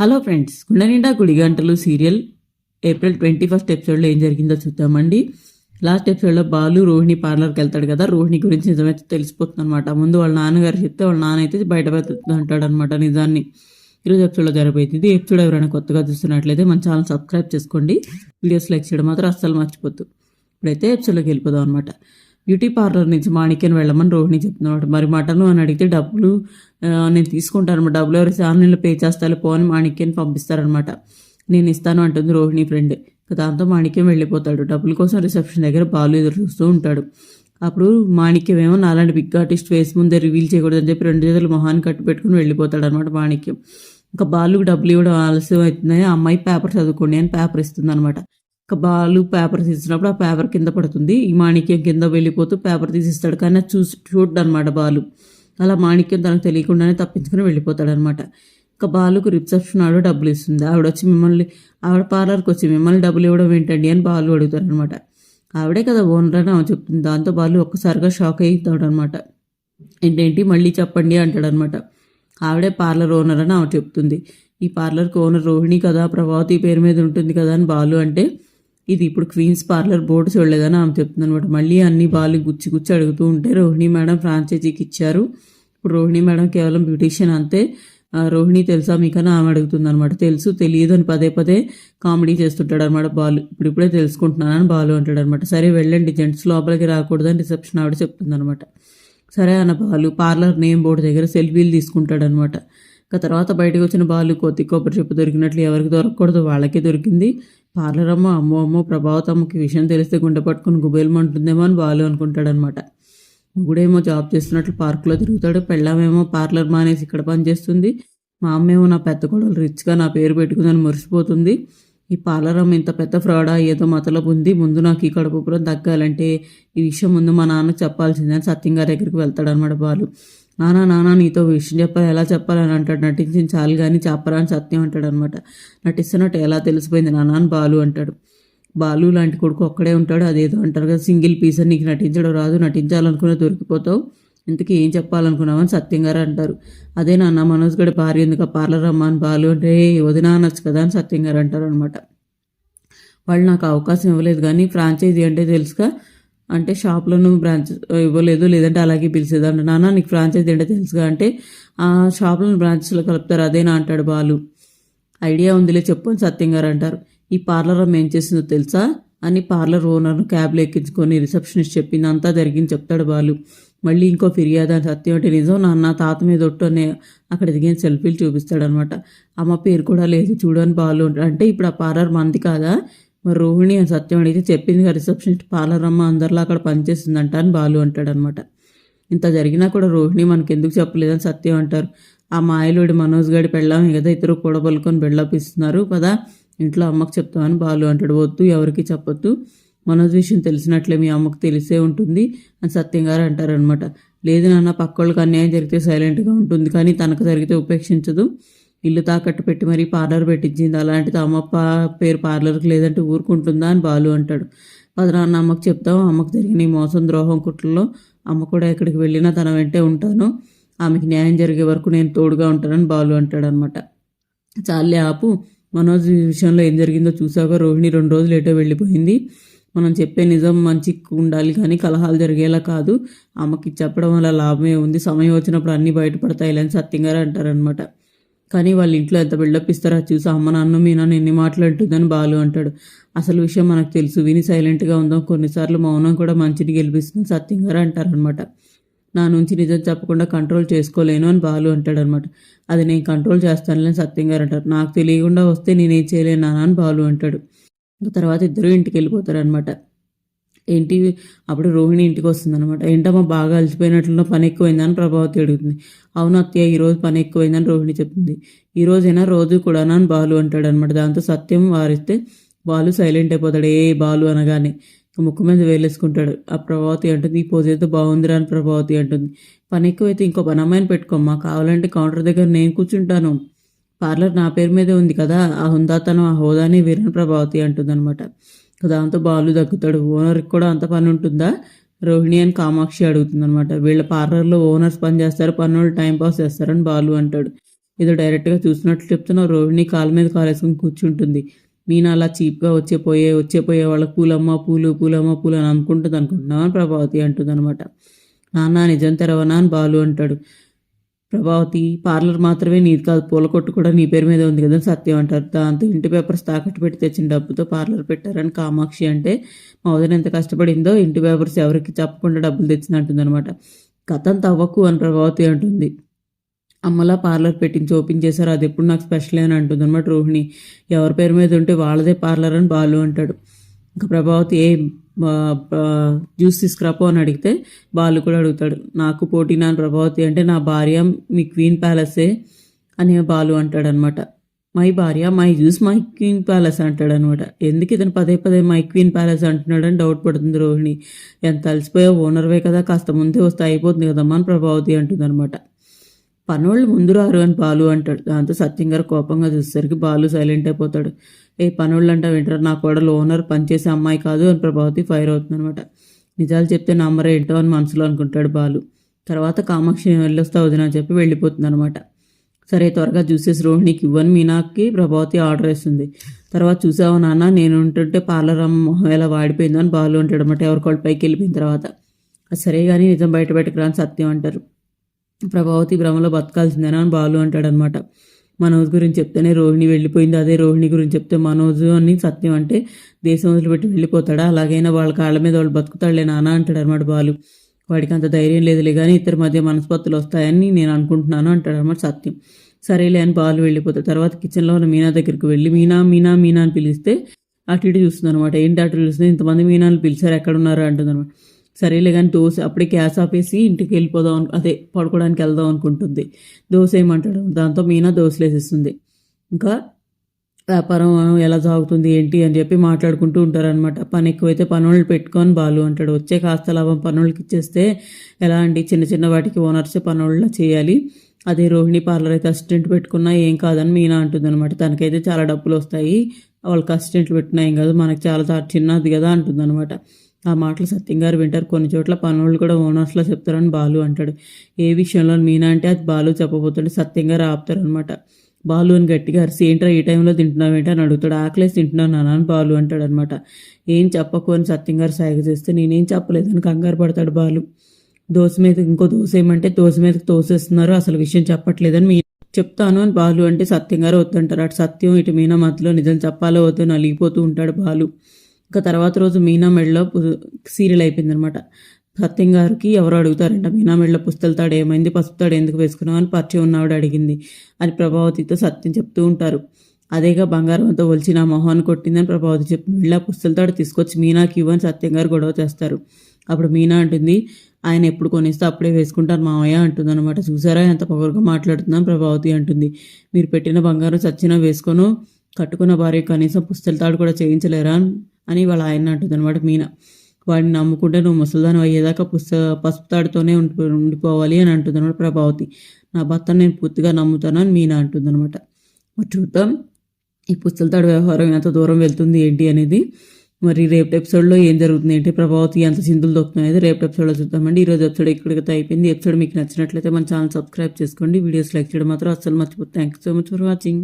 Hello friends గుండె నిండా గుడి గంటలు సీరియల్ ఏప్రిల్ ట్వంటీ ఫస్ట్ ఎపిసోడ్లో ఏం జరిగిందో చూద్దామండి. లాస్ట్ ఎపిసోడ్లో బాలు రోహిణి పార్లర్కి వెళ్తాడు కదా రోహిణి గురించి నిజమైతే తెలిసిపోతుంది అనమాట ముందు వాళ్ళ నాన్నగారు చెప్తే వాళ్ళ నాన్న అయితే బయట అంటాడు అనమాట నిజాన్ని. ఈరోజు ఎపిసోడ్లో జరిపోయింది ఇది. ఎపిసోడ్ ఎవరైనా కొత్తగా చూస్తున్నట్లయితే మన ఛానల్ సబ్స్క్రైబ్ చేసుకోండి. వీడియోస్ లైక్ చేయడం మాత్రం అస్సలు మర్చిపోద్దు. ఇప్పుడైతే ఎపిసోడ్లోకి వెళ్ళిపోదాం అనమాట బ్యూటీ పార్లర్ నుంచి మాణిక్యం వెళ్ళమని రోహిణి చెప్తున్నాడు. మరి మటన్ అని అడిగితే డబ్బులు నేను తీసుకుంటాను డబ్బులు ఎవరు ఆన్లైన్లో పే చేస్తాను పోని మాణిక్యని మాణిక్యాన్ని పంపిస్తారనమాట నేను ఇస్తాను అంటుంది రోహిణి ఫ్రెండ్. దాంతో మాణిక్యం వెళ్ళిపోతాడు. డబ్బుల కోసం రిసెప్షన్ దగ్గర బాలు ఎదురు చూస్తూ ఉంటాడు. అప్పుడు మాణిక్యం ఏమో నాలాంటి బిగ్ ఆర్టిస్ట్ ఫేస్ ముందే రివీల్ చేయకూడదని చెప్పి రెండు చేతులు మొహాన్ని కట్టు పెట్టుకుని వెళ్ళిపోతాడు అనమాట మాణిక్యం ఇంకా బాలు డబ్బులు ఇవ్వడం ఆలస్యం అవుతుందని ఆ అమ్మాయి పేపర్ చదువుకోండి అని పేపర్ ఇస్తుంది అనమాట బాలు పేపర్ తీసినప్పుడు ఆ పేపర్ కింద పడుతుంది. ఈ మాణిక్యం కింద వెళ్ళిపోతూ పేపర్ తీసిస్తాడు. కానీ అది చూసి చూడ్డు అనమాట బాలు. అలా మాణిక్యం తనకు తెలియకుండానే తప్పించుకుని వెళ్ళిపోతాడు అనమాట ఇంకా బాలుకు రిసెప్షన్ ఆవిడ డబ్బులు ఇస్తుంది. ఆవిడ వచ్చి మిమ్మల్ని ఆవిడ పార్లర్కి వచ్చి మిమ్మల్ని డబ్బులు ఇవ్వడం ఏంటండి అని బాలు అడుగుతాడు అనమాట ఆవిడే కదా ఓనర్ అని ఆమె చెప్తుంది. దాంతో బాలు ఒక్కసారిగా షాక్ అవుతాడు అనమాట ఏంటేంటి? మళ్ళీ చెప్పండి అంటాడు అనమాట ఆవిడే పార్లర్ ఓనర్ అని ఆమె చెప్తుంది. ఈ పార్లర్కి ఓనర్ రోహిణి కదా ప్రభావతి పేరు మీద ఉంటుంది కదా అని బాలు అంటే ఇది ఇప్పుడు క్వీన్స్ పార్లర్ బోర్డు చూడలేదని ఆమె చెప్తుంది అనమాట మళ్ళీ అన్ని బాలు గుచ్చి గుచ్చి అడుగుతూ ఉంటే రోహిణి మేడం ఫ్రాంచైజీకి ఇచ్చారు. ఇప్పుడు రోహిణి మేడం కేవలం బ్యూటీషియన్ అంతే. ఆ, రోహిణి తెలుసా మీకన్నా ఆమె అడుగుతుంది అనమాట తెలుసు తెలియదు అని పదే పదే కామెడీ చేస్తుంటాడు అనమాట బాలు. ఇప్పుడు ఇప్పుడే తెలుసుకుంటున్నానని బాలు అంటాడు అనమాట సరే వెళ్ళండి జెంట్స్ లోపలికి రాకూడదని రిసెప్షన్ ఆవిడ చెప్తుంది అనమాట సరే అన్న బాలు పార్లర్ నేమ్ బోర్డు దగ్గర సెల్ఫీలు తీసుకుంటాడనమాట ఇంకా తర్వాత బయటకు వచ్చిన బాలు కొద్ది కొబ్బరి చెప్పు దొరికినట్లు ఎవరికి దొరకకూడదు వాళ్ళకే దొరికింది. పార్లరమ్మ అమ్మో అమ్మో ప్రభావతమ్మకి విషయం తెలిస్తే గుండె పట్టుకుని గుబేలమంటుందేమో అని బాలు అనుకుంటాడనమాట మొగుడేమో జాబ్ చేస్తున్నట్లు పార్కులో తిరుగుతాడు పెళ్ళామేమో పార్లర్ మానేసి ఇక్కడ పనిచేస్తుంది మా అమ్మేమో నా పెద్ద కొడలు రిచ్గా నా పేరు పెట్టుకుందని మురిసిపోతుంది ఈ పార్లరమ్మ ఇంత పెద్ద ఫ్రాడా ఏదో మతలబు ఉంది ముందు నాకు ఈ కడుపుపురం తగ్గాలంటే ఈ విషయం ముందు మా నాన్నకు చెప్పాల్సిందని సత్యం గారి దగ్గరికి వెళ్తాడనమాట బాలు. నానా నానా నీతో విషయం చెప్పాలి ఎలా చెప్పాలని అంటాడు. నటించిన చాలు కానీ చెప్పరా అని సత్యం అంటాడు అనమాట నటిస్తున్నట్టు ఎలా తెలిసిపోయింది నాన్న అని బాలు అంటాడు. బాలు లాంటి కొడుకు ఒక్కడే ఉంటాడు అదేదో అంటారు కదా సింగిల్ పీస్ అని నీకు నటించడం రాదు నటించాలనుకునే దొరికిపోతావు. ఇంతకీ ఏం చెప్పాలనుకున్నావని సత్యం గారు అంటారు. అదే నాన్న మనోజ్ గడి భార్య ఎందుకు పార్లర్ అమ్మ అని బాలు అంటే వదినా అనొచ్చు కదా అని సత్యం గారు అంటారు అనమాట వాళ్ళు నాకు అవకాశం ఇవ్వలేదు కానీ ఫ్రాంచైజీ అంటే తెలుసుగా అంటే షాప్లోనూ బ్రాంచ్ ఇవ్వలేదు లేదంటే అలాగే పిలిచేదంట నాన్న నీకు ఫ్రాంచైజీ ఏంటో తెలుసుగా అంటే ఆ షాప్లను బ్రాంచెస్లో కలుపుతారు అదేనా అంటాడు బాలు. ఐడియా ఉందిలే చెప్పు అని సత్యం గారు అంటారు. ఈ పార్లర్ అమ్మ ఏం చేసిందో తెలుసా? అని పార్లర్ ఓనర్ను క్యాబ్లో ఎక్కించుకొని రిసెప్షనిస్ట్ చెప్పింది. అంతా జరిగింది చెప్తాడు బాలు. మళ్ళీ ఇంకో ఫిర్యాదు అని సత్యం అంటే నిజం నాన్న తాత మీద ఒట్టు అక్కడ దిగిన సెల్ఫీలు చూపిస్తాడనమాట. అమ్మ పేరు కూడా లేదు చూడని బాలు అంటే ఇప్పుడు ఆ పార్లర్ మంది కాదా? మరి రోహిణి అని సత్యం అడిగితే చెప్పింది కదా రిసెప్షనిస్ట్ పార్లర్ అందరిలో అక్కడ పనిచేసిందంట అని బాలు అంటాడనమాట. ఇంత జరిగినా కూడా రోహిణి మనకి ఎందుకు చెప్పలేదని సత్యం అంటారు. ఆ మాయలోడి మనోజ్ గడి పెళ్ళాం కదా ఇద్దరు కూడబలుకొని బెళ్ళపిస్తున్నారు కదా ఇంట్లో అమ్మకు చెప్తామని బాలు అంటాడు. వద్దు ఎవరికి చెప్పొద్దు. మనోజ్ విషయం తెలిసినట్లే మీ అమ్మకు తెలిసే ఉంటుంది అని సత్యం గారు అంటారనమాట. లేదు నాన్న పక్కోళ్ళకి అన్యాయం జరిగితే సైలెంట్గా ఉంటుంది కానీ తనకు జరిగితే ఉపేక్షించదు. ఇల్లు తాకట్టు పెట్టి మరీ పార్లర్ పెట్టించింది. అలాంటిది అమ్మప్ప పేరు పార్లర్కి లేదంటే ఊరుకుంటుందా అని బాలు అంటాడు. పదనాన్న అమ్మకు చెప్తాం. అమ్మకు జరిగిన ఈ మోసం ద్రోహం కుట్రలో అమ్మ కూడా ఎక్కడికి వెళ్ళినా తన వెంటే ఉంటాను. ఆమెకి న్యాయం జరిగే వరకు నేను తోడుగా ఉంటానని బాలు అంటాడనమాట. చాలే ఆపు. మనోజ్ ఈ విషయంలో ఏం జరిగిందో చూసాక రోహిణి రెండు రోజులు ఏటో వెళ్ళిపోయింది. మనం చెప్పే నిజం మంచి ఉండాలి కానీ కలహాలు జరిగేలా కాదు. ఆమెకి చెప్పడం వల్ల లాభమే ఉంది. సమయం వచ్చినప్పుడు అన్నీ బయటపడతాయి లేని సత్యంగారు అంటారనమాట. కానీ వాళ్ళ ఇంట్లో ఎంత బిల్డప్ ఇస్తారో చూసి అమ్మ నాన్న మీ నాన్న ఎన్ని మాట్లాడుతుందని బాలు అంటాడు. అసలు విషయం మనకు తెలుసు. విని సైలెంట్గా ఉందాం. కొన్నిసార్లు మౌనం కూడా మంచిని గెలిపిస్తుంది. సత్యం గారు అంటారనమాట నా నుంచి నిజం చెప్పకుండా కంట్రోల్ చేసుకోలేను అని బాలు అంటాడనమాట అది నేను కంట్రోల్ చేస్తానులే సత్యం గారు అంటారు. నాకు తెలియకుండా వస్తే నేనేం చేయలేను నాన్న అని బాలు అంటాడు. తర్వాత ఇద్దరు ఇంటికి వెళ్ళిపోతారనమాట ఏంటి? అప్పుడు రోహిణి ఇంటికి వస్తుందనమాట ఏంటమ్మా బాగా అలసిపోయినట్లు పని ఎక్కువైందని ప్రభావతి అడుగుతుంది. అవును అత్తయ్య ఈరోజు పని ఎక్కువైందని రోహిణి చెప్తుంది ఈ రోజైనా రోజు కూడా నాన్న బాలు అంటాడు అనమాట దాంతో సత్యం వారిస్తే బాలు సైలెంట్ అయిపోతాడు. ఏ బాలు అనగానే ముక్కు మీద వేలేసుకుంటాడు. ఆ ప్రభావతి అంటుంది ఈ పోజ్ అయితే బాగుందిరా అని ప్రభావతి అంటుంది. పని ఎక్కువైతే ఇంకో పని అమ్మాయిని పెట్టుకోమ్మా. కావాలంటే కౌంటర్ దగ్గర నేను కూర్చుంటాను. పార్లర్ నా పేరు మీదే ఉంది కదా. ఆ హుందాతనం ఆ హోదాని వీరని ప్రభావతి అంటుందన్నమాట. దాంతో బాలు దగ్గుతాడు. ఓనర్కి కూడా అంత పని ఉంటుందా? రోహిణి అని కామాక్షి అడుగుతుందనమాట వీళ్ళ పార్లర్లో ఓనర్స్ పని చేస్తారు. పనులు టైం పాస్ చేస్తారని బాలు అంటాడు. ఏదో డైరెక్ట్గా చూసినట్లు చెప్తున్నావు రోహిణి కాలు మీద కాలేసుకుని కూర్చుంటుంది. మీనా అలా చీప్గా వచ్చే పోయే వచ్చే పోయే వాళ్ళకి పూలమ్మ పూలు పూలమ్మ పూలు అని అనుకుంటుంది అనుకుంటున్నావు అని ప్రభావతి అంటుంది అనమాట నాన్న నిజం తెరవనా అని బాలు అంటాడు. ప్రభావతి పార్లర్ మాత్రమే నీది కాదు పూల కొట్టు కూడా నీ పేరు మీద ఉంది కదా సత్యం అంటారు. దాంతో ఇంటి పేపర్స్ తాకట్టు పెట్టి తెచ్చిన డబ్బుతో పార్లర్ పెట్టారని కామాక్షి అంటే మా వదిన ఎంత కష్టపడిందో ఇంటి పేపర్స్ ఎవరికి చెప్పకుండా డబ్బులు తెచ్చింది అంటుంది అనమాట కథం తవ్వకు అని ప్రభావతి అంటుంది. అమ్మలా పార్లర్ పెట్టించి ఓపెన్ చేశారు అది ఎప్పుడు నాకు స్పెషల్ అని అంటుంది అనమాట రోహిణి. ఎవరి పేరు మీద ఉంటే వాళ్ళదే పార్లర్ అని బాలు అంటాడు. ఇంకా ప్రభావతి ఏ జ్యూస్ తీసుకురాపో అని అడిగితే బాలు కూడా అడుగుతాడు నాకు పోటీ నాన్న ప్రభావతి అంటే నా భార్య మీ క్వీన్ ప్యాలెసే అని బాలు అంటాడు అనమాట మై భార్య my juice my queen palace అంటాడు అనమాట ఎందుకు ఇతను పదే పదే మై క్వీన్ ప్యాలెస్ అంటున్నాడని డౌట్ పడుతుంది రోహిణి. ఎంత అలసిపోయా ఓనర్వే కదా కాస్త ముందే వస్తే అయిపోతుంది కదమ్మా అని ప్రభావతి అంటుంది అనమాట పనోళ్ళు ముందు రారు అని బాలు అంటాడు. దాంతో సత్యం గారు కోపంగా చూసేసరికి బాలు సైలెంట్ అయిపోతాడు. ఏ పనోళ్ళు అంటే వింటారు నా కూడా ఓనర్ పనిచేసే అమ్మాయి కాదు అని ప్రభావతి ఫైర్ అవుతుంది అనమాట నిజాలు చెప్తే నమ్మరే ఏంటో అని మనసులో అనుకుంటాడు బాలు. తర్వాత కామాక్షి వెళ్ళొస్తా వదిన అని చెప్పి వెళ్ళిపోతుంది అనమాట సరే త్వరగా చూసేసి రోహిణికి ఇవ్వని మీనాకి ప్రభావతి ఆర్డర్ వేస్తుంది. తర్వాత చూసావా నాన్న నేను ఉంటుంటే పార్లర్ అమ్మ ఎలా వాడిపోయిందో అని బాలు అంటాడు అనమాట ఎవరికోళ్ళ పైకి వెళ్ళిపోయిన తర్వాత. సరే కానీ నిజం బయట పెట్టకురా అని సత్యం అంటారు. ప్రభావతి భ్రమలో బతకాల్సిందేనా అని బాలు అంటాడనమాట. మనోజ్ గురించి చెప్తేనే రోహిణి వెళ్ళిపోయింది. అదే రోహిణి గురించి చెప్తే మనోజ్ అని సత్యం అంటే దేశం వదిలిపెట్టి వెళ్ళిపోతాడా? అలాగైనా వాళ్ళ కాళ్ళ మీద వాళ్ళు బతుకుతాడులే నాన్న అంటాడు అనమాట బాలు. వాడికి అంత ధైర్యం లేదులే కానీ ఇద్దరి మధ్య మనస్పత్తులు వస్తాయని నేను అనుకుంటున్నాను అంటాడు అనమాట సత్యం. సరేలే అని బాలు వెళ్ళిపోతాడు. తర్వాత కిచెన్లో ఉన్న మీనా దగ్గరికి వెళ్ళి మీనా మీనా మీనా అని పిలిస్తే అటు ఇటు చూస్తుంది అనమాట ఏంటి అటు చూస్తుంది ఇంతమంది మీనాలు పిలిచారు? ఎక్కడున్నారు? అంటుంది అనమాట సరేలే కానీ దోశ అప్పుడే గ్యాస్ ఆపేసి ఇంటికి వెళ్ళిపోదాం అదే పడుకోవడానికి వెళ్దాం అనుకుంటుంది. దోశ ఏమంటాడు? దాంతో మీనా దోశలు వేసేస్తుంది. ఇంకా వ్యాపారం ఎలా సాగుతుంది ఏంటి అని చెప్పి మాట్లాడుకుంటూ ఉంటారనమాట పని ఎక్కువైతే పనులు పెట్టుకొని బాలు అంటాడు. వచ్చే కాస్త లాభం పనులకి ఇచ్చేస్తే ఎలా అండి? చిన్న చిన్న వాటికి ఓనర్స్ పనుల్లో చేయాలి. అదే రోహిణి పార్లర్ అయితే అసిస్టెంట్ పెట్టుకున్నా ఏం కాదని మీనా అంటుందనమాట తనకైతే చాలా డబ్బులు వస్తాయి. వాళ్ళకి అసిస్టెంట్లు పెట్టినా ఏం కాదు. మనకి చాలా చిన్నది కదా అంటుందనమాట అనమాట ఆ మాటలు సత్యం గారు వింటారు. కొన్ని చోట్ల పనులు కూడా ఓనర్స్లో చెప్తారని బాలు అంటాడు. ఏ విషయంలో మీనా అంటే అది బాలు చెప్పబోతుంటే సత్యం గారు ఆపుతారనమాట బాలు అని గట్టిగా అరిసి ఏంట్రా ఈ టైంలో తింటున్నావేంటి అని అడుగుతాడు. ఆకలేసి తింటున్నాను నాన్న అని బాలు అంటాడు అనమాట ఏం చెప్పకు అని సత్యం గారు సాగ చేస్తే నేనేం చెప్పలేదని కంగారు పడతాడు బాలు. దోశ మీద ఇంకో దోశ ఏమంటే దోశ మీదకి తోసేస్తున్నారు అసలు విషయం చెప్పట్లేదని మీ చెప్తాను అని బాలు అంటే సత్యం గారు వద్దంటారు. అటు సత్యం ఇటు మీనా మధ్యలో నిజం చెప్పాలో వద్దు నలిగిపోతూ ఉంటాడు బాలు. ఇంకా తర్వాత రోజు మీనా మెడలో పు- సీరియల్ అయిపోయింది అనమాట సత్యం గారికి ఎవరు అడుగుతారంట మీనా మెడలో పుస్తలతాడు ఏమైంది? పసుపు తాడు ఎందుకు వేసుకున్నావు? అని పరిచయం ఉన్నవాడు అడిగింది. అని ప్రభావతితో సత్యం చెప్తూ ఉంటారు. అదేగా బంగారంతో ఒలిచి నా మొహాన్ని కొట్టిందని ప్రభావతి చెప్తుంది వెళ్ళా పుస్తలతాడు తీసుకొచ్చి మీనాకి ఇవ్వని సత్యం గారు గొడవ చేస్తారు. అప్పుడు మీనా అంటుంది ఆయన ఎప్పుడు కొనిస్తే అప్పుడే వేసుకుంటారు మామయ్య అంటుంది అనమాట చూసారా? ఎంత పొగరుగా మాట్లాడుతుందని ప్రభావతి అంటుంది. మీరు పెట్టిన బంగారం సత్యన వేసుకొను? కట్టుకున్న భార్య కనీసం పుస్తలతాడు కూడా చేయించలేరా అని వాళ్ళ ఆయన అంటుందన్నమాట మీన మీనా. వాడిని నమ్ముకుంటే నువ్వు ముసలిదానం అయ్యేదాకా పుస్త పసుపు తాడుతోనే ఉండి ఉండిపోవాలి అని అంటుందన్నమాట ప్రభావతి. నా భర్తను నేను పూర్తిగా నమ్ముతాను అని మీనా అంటుందన్నమాట మరి చూద్దాం. ఈ పుస్తలతాడు వ్యవహారం ఎంత దూరం వెళ్తుంది ఏంటి అనేది. మరి రేపు ఎపిసోడ్లో ఏం జరుగుతుంది ఏంటి ప్రభావతి? ఎంత సింధులు దొక్కుతుంది అనేది రేపు ఎపిసోడ్లో చూద్దామండి. ఈరోజు ఎపిసోడ్ ఇక్కడికి అయిపోయింది. ఎపిసోడ్ మీకు నచ్చినట్లయితే మన ఛానల్ సబ్స్క్రైబ్ చేసుకోండి. వీడియోస్ లైక్ చేయడం మాత్రం అస్సలు మర్చిపోతుంది thank you so much for watching